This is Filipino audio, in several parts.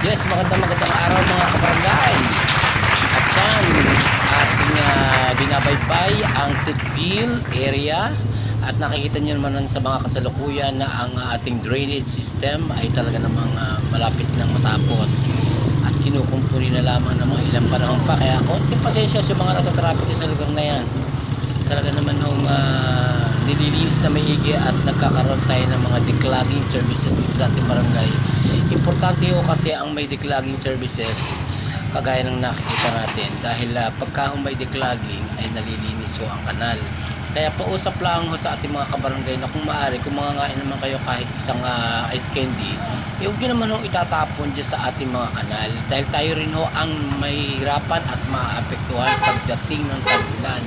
Yes, magandang magandang araw mga kabarangay. At yan, ating uh, binabaybay ang Tidbil area. At nakikita nyo naman sa mga kasalukuyan na ang ating drainage system ay talaga namang uh, malapit nang matapos. At kinukumpuni na lamang ng mga ilang panahon pa. Kaya konting pasensya sa mga natatrapik sa lugar na yan. Talaga naman nung uh, nililinis na maigi at nagkakaroon tayo ng mga declogging services dito sa ating barangay. Ho kasi ang may declogging services kagaya ng nakikita natin dahil uh, pagka may declogging ay nalilinis ho ang kanal. Kaya pausap lang ho sa ating mga kabarangay na kung maaari, kung mangangain naman kayo kahit isang uh, ice candy, eh, huwag naman ho itatapon dyan sa ating mga kanal. Dahil tayo rin ho ang mahihirapan at maapektuhan pagdating ng tagulan.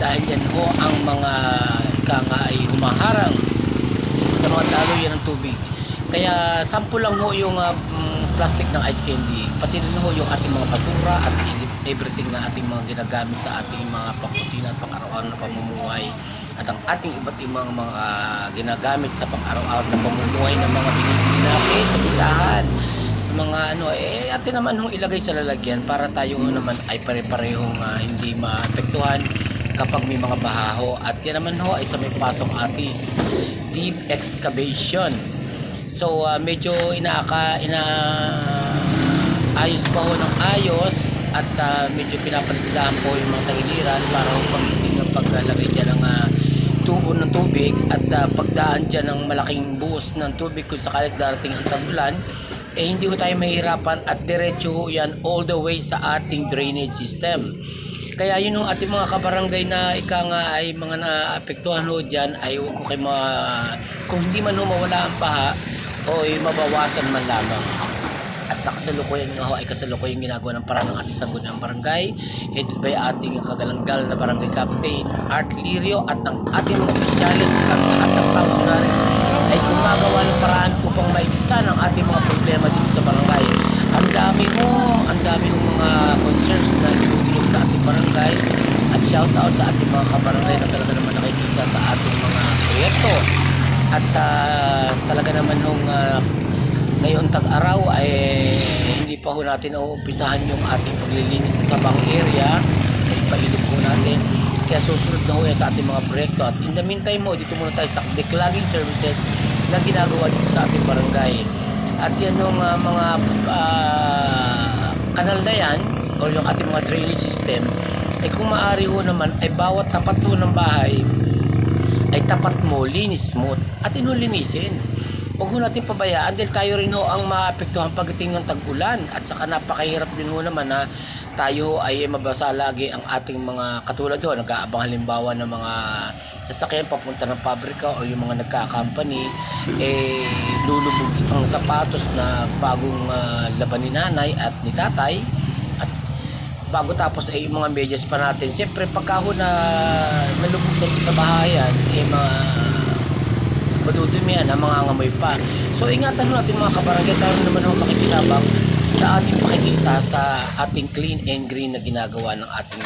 Dahil yan ho ang mga ika nga ay humaharang sa mga daluyan ng tubig. Kaya sample lang ho yung uh, plastic ng ice candy. Pati rin ho yung ating mga basura at everything na ating mga ginagamit sa ating mga pangkusina at pang-araw-araw na pamumuhay. At ang ating iba't ibang mga ginagamit sa pang-araw-araw na pamumuhay ng mga binibili natin sa tindahan sa mga ano eh atin naman hong ilagay sa lalagyan para tayo ho naman ay pare-parehong uh, hindi maapektuhan kapag may mga bahaho at yan naman ho ay sa may pasok atis deep excavation so uh, medyo inaaka ina ayos pa ho ng ayos at uh, medyo pinapalitan po yung mga tagiliran para ho pag paglalagay dyan ng uh, tubo ng tubig at uh, pagdaan dyan ng malaking buhos ng tubig kung sakalit darating ang tagulan eh hindi ko tayo mahirapan at diretso ho yan all the way sa ating drainage system. Kaya yun yung ating mga kabarangay na ika nga ay mga naapektuhan ho dyan ay huwag ko kayo mga kung hindi man ho mawala ang paha o ay mabawasan man lamang. At sa kasalukuyan nga ho ay kasalukuyan ginagawa ng parang ng ating sangguniang barangay headed by ating kagalanggal na barangay captain Art Lirio at ang ating mga opisyalis at lahat ng functionaries ay gumagawa ng paraan upang maibsan ang ating mga problema dito sa barangay. Ang dami mo ang dami ng mga concerns na inulog sa ating barangay. At shout out sa ating mga kabarangay na talaga naman nakikisa sa ating mga proyekto at uh, talaga naman nung uh, ngayon tag-araw ay hindi pa ho natin uumpisahan yung ating paglilinis sa Sabang area. Kasi may pailog natin. Kaya susunod na ho yan sa ating mga proyekto. At in the meantime mo dito muna tayo sa declogging services na ginagawa dito sa ating barangay. At yan yung uh, mga uh, kanal na yan o yung ating mga drainage system ay kung maaari ho naman ay bawat tapat ho ng bahay ay tapat mo, linis mo at inulinisin huwag ho natin pabayaan dahil tayo rin ho ang maapektuhan pagdating ng tag-ulan. At saka napakahirap din ho naman na tayo ay mabasa lagi ang ating mga katulad ho. Nag-aabang halimbawa ng mga sasakyan papunta ng pabrika o yung mga nagka-company eh lulubog ang sapatos na bagong uh, laban ni nanay at ni tatay. At bago tapos ay yung mga medyas pa natin siyempre pagka ho na nalubog sa, sa bahayan eh mga madudumi yan, ang mga ngamoy pa. So ingatan natin mga kabarangay, tayo naman ang makikinabang sa ating pakikisa sa ating clean and green na ginagawa ng ating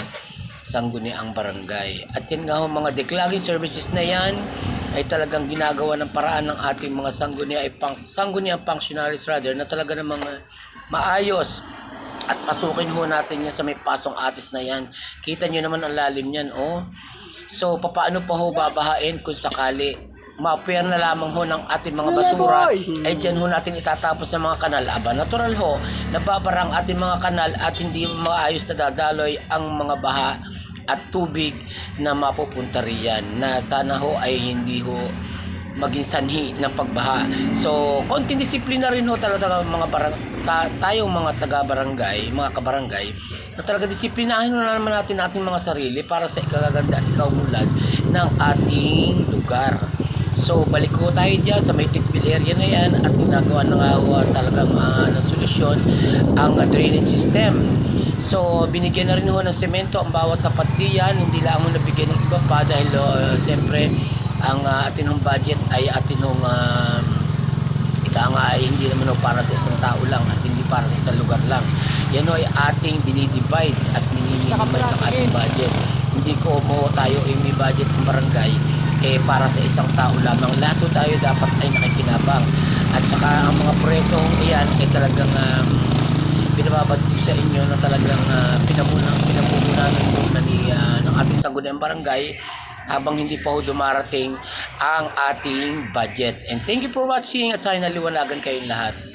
sangguniang barangay. At yan nga ho, mga declogging services na yan ay talagang ginagawa ng paraan ng ating mga sangguniang ay pang, sangguniang functionaries rather na talaga ng mga maayos at pasukin ho natin yan sa may pasong atis na yan. Kita nyo naman ang lalim yan, oh. So, papaano pa ho babahain kung sakali mapuyer na lamang ho ng ating mga basura ay dyan ho natin itatapos sa mga kanal. Aba, natural ho, nababarang ating mga kanal at hindi maayos na dadaloy ang mga baha at tubig na mapupunta riyan na sana ho ay hindi ho maging sanhi ng pagbaha. So, konting disiplina rin ho talaga mga barang, ta, tayong mga taga-barangay, mga kabarangay, na talaga disiplinahin na naman natin ating mga sarili para sa ikagaganda at ikaumulad ng ating lugar. So, balik ko tayo dyan sa may Tikbil area na yan at ginagawa na nga ho talagang uh, solusyon ang uh, drainage system. So, binigyan na rin ho ng semento ang bawat tapat diyan. Hindi lang mo nabigyan ng iba pa dahil uh, siyempre ang uh, atin hong budget ay atin hong uh, ika nga ay hindi naman ho para sa isang tao lang at hindi para sa isang lugar lang. Yan ho ay ating dinidivide at minimimize ang ating budget. Hindi ko mo tayo ay may budget ng barangay eh para sa isang tao lamang. Lahat tayo dapat ay nakikinabang. At saka ang mga proyektong iyan ay talagang um, binababad ko sa inyo na talagang uh, pinamunan, pinamunan muna ni, ah, ng ating sangguniang barangay habang hindi pa ho dumarating ang ating budget. And thank you for watching at sana naliwanagan kayong lahat.